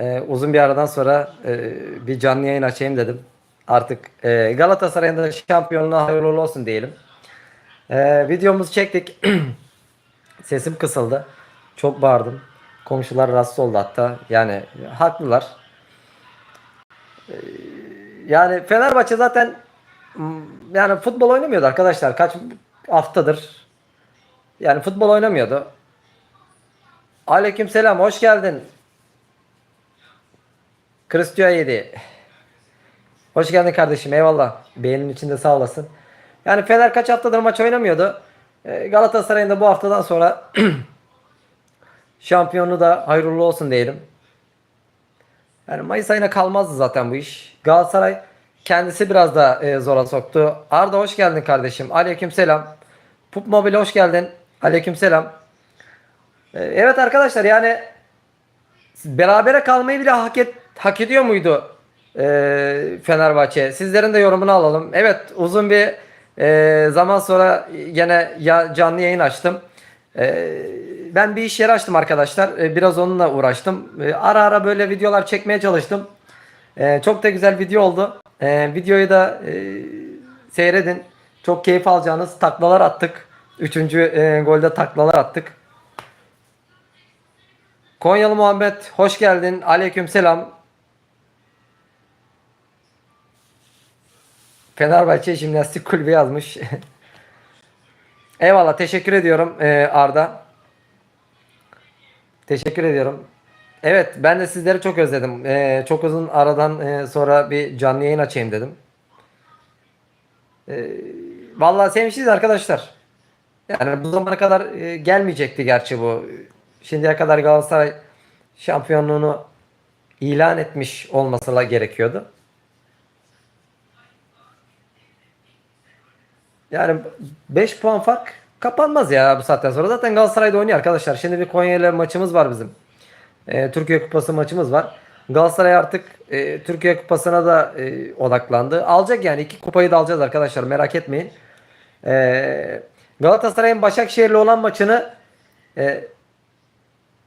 Ee, uzun bir aradan sonra e, bir canlı yayın açayım dedim. Artık e, Galatasaray'ın da şampiyonluğuna hayırlı olsun diyelim. Ee, videomuzu çektik. Sesim kısıldı. Çok bağırdım. Komşular rahatsız oldu hatta. Yani haklılar. Ee, yani Fenerbahçe zaten yani futbol oynamıyordu arkadaşlar. Kaç haftadır. Yani futbol oynamıyordu. Aleykümselam hoş geldin. Cristiano 7. Hoş geldin kardeşim eyvallah. Beğenin içinde sağ olasın. Yani Fener kaç haftadır maç oynamıyordu. Ee, Galatasaray'ın da bu haftadan sonra şampiyonu da hayırlı olsun diyelim. Yani Mayıs ayına kalmazdı zaten bu iş. Galatasaray kendisi biraz da e, zora soktu. Arda hoş geldin kardeşim. Aleykümselam. Pup Mobile hoş geldin. Aleykümselam. Ee, evet arkadaşlar yani berabere kalmayı bile hak, et, hak ediyor muydu e, Fenerbahçe? Sizlerin de yorumunu alalım. Evet uzun bir e, zaman sonra yine ya, canlı yayın açtım. E, ben bir iş yeri açtım arkadaşlar. E, biraz onunla uğraştım. E, ara ara böyle videolar çekmeye çalıştım. E, çok da güzel video oldu. E, videoyu da e, seyredin. Çok keyif alacağınız taklalar attık. Üçüncü e, golde taklalar attık. Konyalı Muhammed hoş geldin. Aleyküm selam. Fenerbahçe Jimnastik Kulübü yazmış. Eyvallah teşekkür ediyorum e, Arda. Teşekkür ediyorum. Evet ben de sizleri çok özledim. E, çok uzun aradan e, sonra bir canlı yayın açayım dedim. E, vallahi sevmişiz arkadaşlar. Yani bu zamana kadar gelmeyecekti gerçi bu. Şimdiye kadar Galatasaray şampiyonluğunu ilan etmiş olması gerekiyordu. Yani 5 puan fark kapanmaz ya bu saatten sonra. Zaten Galatasaray'da oynuyor arkadaşlar. Şimdi bir Konya ile maçımız var bizim. Ee, Türkiye Kupası maçımız var. Galatasaray artık e, Türkiye Kupası'na da e, odaklandı. Alacak yani iki kupayı da alacağız arkadaşlar merak etmeyin. Ee, Galatasaray'ın Başakşehir'le olan maçını e,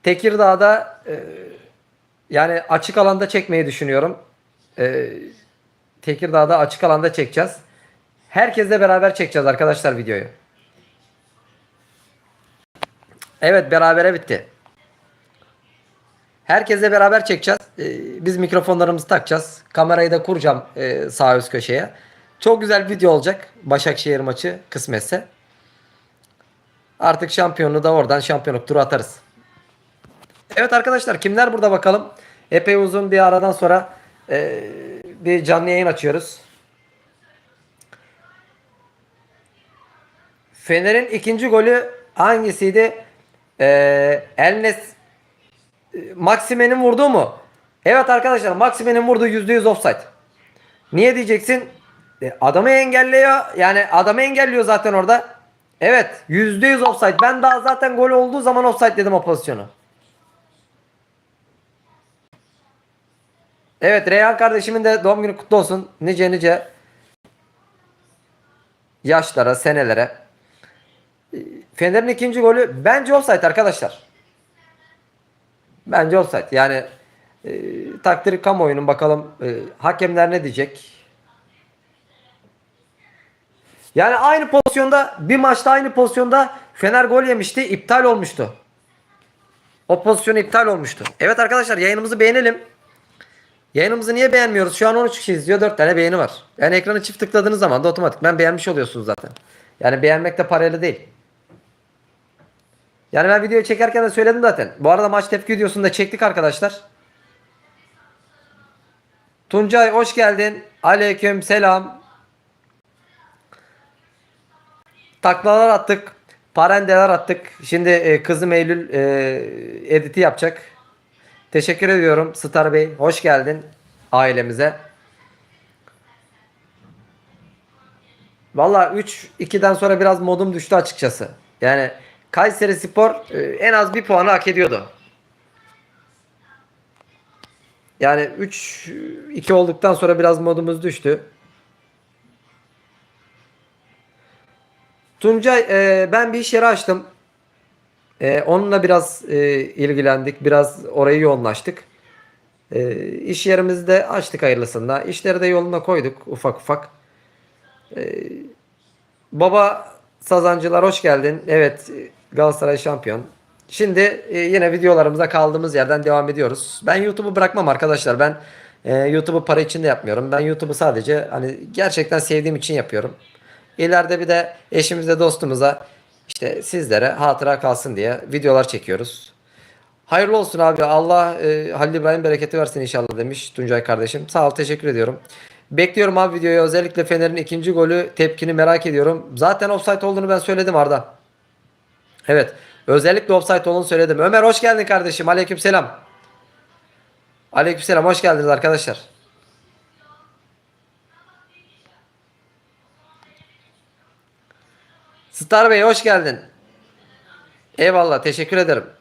Tekirdağ'da e, yani açık alanda çekmeyi düşünüyorum. E, Tekirdağ'da açık alanda çekeceğiz. Herkesle beraber çekeceğiz arkadaşlar videoyu. Evet berabere bitti. Herkesle beraber çekeceğiz. Ee, biz mikrofonlarımızı takacağız. Kamerayı da kuracağım e, sağ üst köşeye. Çok güzel bir video olacak. Başakşehir maçı kısmetse. Artık şampiyonu da oradan şampiyonluk turu atarız. Evet arkadaşlar kimler burada bakalım. Epey uzun bir aradan sonra e, bir canlı yayın açıyoruz. Fener'in ikinci golü hangisiydi? Ee, Elnes Maksime'nin vurduğu mu? Evet arkadaşlar Maksime'nin vurduğu %100 offside. Niye diyeceksin? E, adamı engelliyor. Yani adamı engelliyor zaten orada. Evet %100 offside. Ben daha zaten gol olduğu zaman offside dedim o pozisyonu. Evet Reyhan kardeşimin de doğum günü kutlu olsun. Nice nice yaşlara, senelere. Fener'in ikinci golü bence offside arkadaşlar. Bence offside. Yani e, takdiri kamuoyunun bakalım e, hakemler ne diyecek. Yani aynı pozisyonda bir maçta aynı pozisyonda Fener gol yemişti. iptal olmuştu. O pozisyon iptal olmuştu. Evet arkadaşlar yayınımızı beğenelim. Yayınımızı niye beğenmiyoruz? Şu an 13 kişi izliyor. 4 tane beğeni var. Yani ekranı çift tıkladığınız zaman da otomatikman beğenmiş oluyorsunuz zaten. Yani beğenmek de parayla değil. Yani ben videoyu çekerken de söyledim zaten. Bu arada maç tepki videosunu da çektik arkadaşlar. Tuncay hoş geldin. Aleyküm selam. Taklalar attık. Parendeler attık. Şimdi e, kızım Eylül e, editi yapacak. Teşekkür ediyorum Star Bey. Hoş geldin ailemize. Valla 3-2'den sonra biraz modum düştü açıkçası. Yani Kayseri Spor e, en az bir puanı hak ediyordu. Yani 3-2 olduktan sonra biraz modumuz düştü. Tuncay e, ben bir iş yeri açtım. E, onunla biraz e, ilgilendik. Biraz orayı yoğunlaştık. E, iş yerimizi de açtık hayırlısında. İşleri de yoluna koyduk ufak ufak. E, baba Sazancılar hoş geldin. Evet Galatasaray şampiyon. Şimdi e, yine videolarımıza kaldığımız yerden devam ediyoruz. Ben YouTube'u bırakmam arkadaşlar. Ben e, YouTube'u para için de yapmıyorum. Ben YouTube'u sadece hani gerçekten sevdiğim için yapıyorum. İleride bir de eşimize dostumuza işte sizlere hatıra kalsın diye videolar çekiyoruz. Hayırlı olsun abi. Allah e, Halil İbrahim bereketi versin inşallah demiş Tuncay kardeşim. Sağ ol teşekkür ediyorum. Bekliyorum abi videoyu. Özellikle Fener'in ikinci golü tepkini merak ediyorum. Zaten offside olduğunu ben söyledim Arda. Evet. Özellikle offside olduğunu söyledim. Ömer hoş geldin kardeşim. Aleykümselam. Aleykümselam. Hoş geldiniz arkadaşlar. Star Bey hoş geldin. Eyvallah. Teşekkür ederim.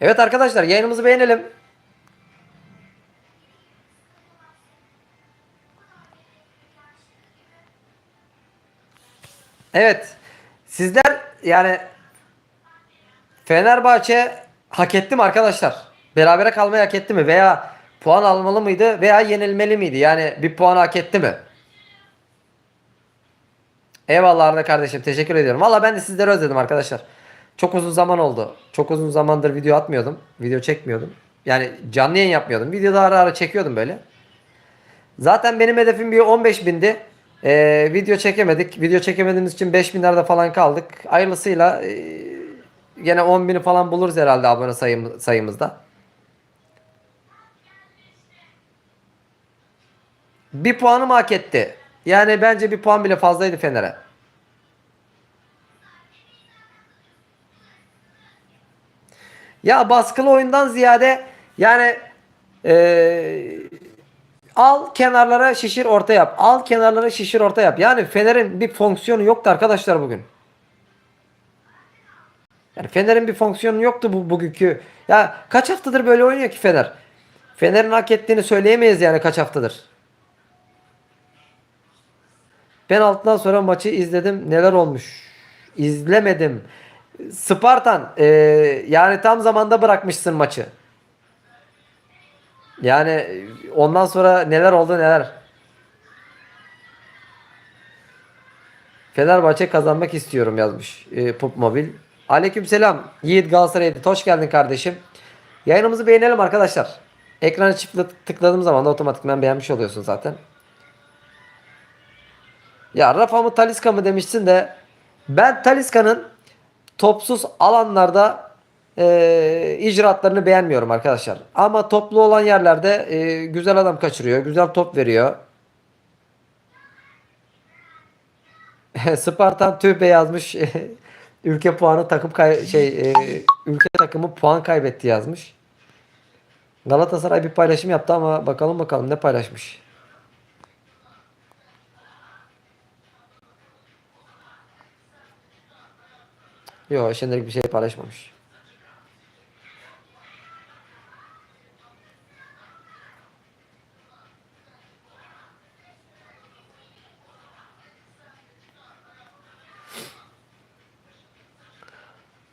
Evet arkadaşlar yayınımızı beğenelim. Evet. Sizler yani Fenerbahçe hak etti mi arkadaşlar? Berabere kalmayı hak etti mi? Veya puan almalı mıydı? Veya yenilmeli miydi? Yani bir puan hak etti mi? Eyvallah Arda kardeşim. Teşekkür ediyorum. Valla ben de sizleri özledim arkadaşlar. Çok uzun zaman oldu. Çok uzun zamandır video atmıyordum. Video çekmiyordum. Yani canlı yayın yapmıyordum. Videoda ara ara çekiyordum böyle. Zaten benim hedefim bir 15 bindi. Ee, video çekemedik. Video çekemediğimiz için 5 binlerde falan kaldık. Hayırlısıyla e, gene 10 bini falan buluruz herhalde abone sayım, sayımızda. Bir puanı mı hak etti? Yani bence bir puan bile fazlaydı Fener'e. Ya baskılı oyundan ziyade yani eee, al kenarlara şişir orta yap. Al kenarlara şişir orta yap. Yani Fener'in bir fonksiyonu yoktu arkadaşlar bugün. Yani Fener'in bir fonksiyonu yoktu bu bugünkü. Ya kaç haftadır böyle oynuyor ki Fener? Fener'in hak ettiğini söyleyemeyiz yani kaç haftadır. Ben altından sonra maçı izledim. Neler olmuş? İzlemedim. Spartan e, yani tam zamanda bırakmışsın maçı. Yani ondan sonra neler oldu neler. Fenerbahçe kazanmak istiyorum yazmış e, Pup Mobil. Aleykümselam. Yiğit Galatasaray'da. Hoş geldin kardeşim. Yayınımızı beğenelim arkadaşlar. Ekranı çift tıkladığım zaman da otomatikman beğenmiş oluyorsun zaten. Ya Rafa mı Taliska mı demişsin de ben Taliska'nın topsuz alanlarda e, icraatlarını beğenmiyorum arkadaşlar. Ama toplu olan yerlerde e, güzel adam kaçırıyor. Güzel top veriyor. Spartan tübe yazmış. ülke puanı takım kay şey e, ülke takımı puan kaybetti yazmış. Galatasaray bir paylaşım yaptı ama bakalım bakalım ne paylaşmış. Yok şimdilik bir şey paylaşmamış.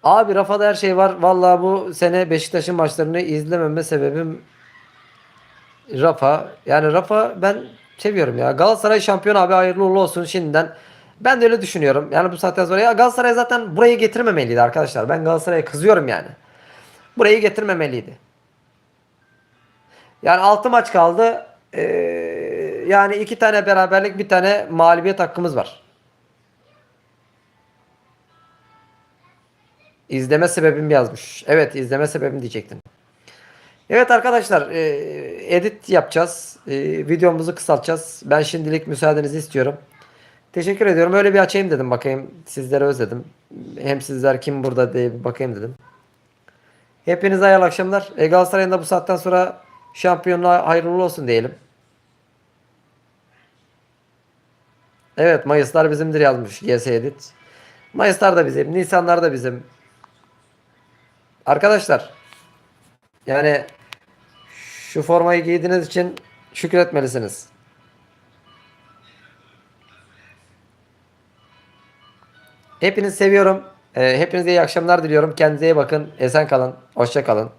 Abi Rafa'da her şey var. Vallahi bu sene Beşiktaş'ın maçlarını izlememe sebebim Rafa. Yani Rafa ben seviyorum ya. Galatasaray şampiyon abi hayırlı uğurlu olsun şimdiden. Ben de öyle düşünüyorum. Yani bu saatten sonra ya Galatasaray zaten burayı getirmemeliydi arkadaşlar. Ben Galatasaray'a kızıyorum yani. Burayı getirmemeliydi. Yani 6 maç kaldı. Ee, yani 2 tane beraberlik bir tane mağlubiyet hakkımız var. İzleme sebebim yazmış. Evet izleme sebebim diyecektim. Evet arkadaşlar e, edit yapacağız. E, videomuzu kısaltacağız. Ben şimdilik müsaadenizi istiyorum. Teşekkür ediyorum. Öyle bir açayım dedim bakayım. Sizleri özledim. Hem sizler kim burada diye bir bakayım dedim. Hepinize hayırlı akşamlar. E, Galatasaray'ın da bu saatten sonra şampiyonluğa hayırlı olsun diyelim. Evet Mayıslar bizimdir yazmış GS Edit. Mayıslar da bizim. Nisanlar da bizim. Arkadaşlar Yani şu formayı giydiğiniz için şükretmelisiniz. Hepinizi seviyorum. Ee, hepinize iyi akşamlar diliyorum. Kendinize iyi bakın. Esen kalın. Hoşça kalın.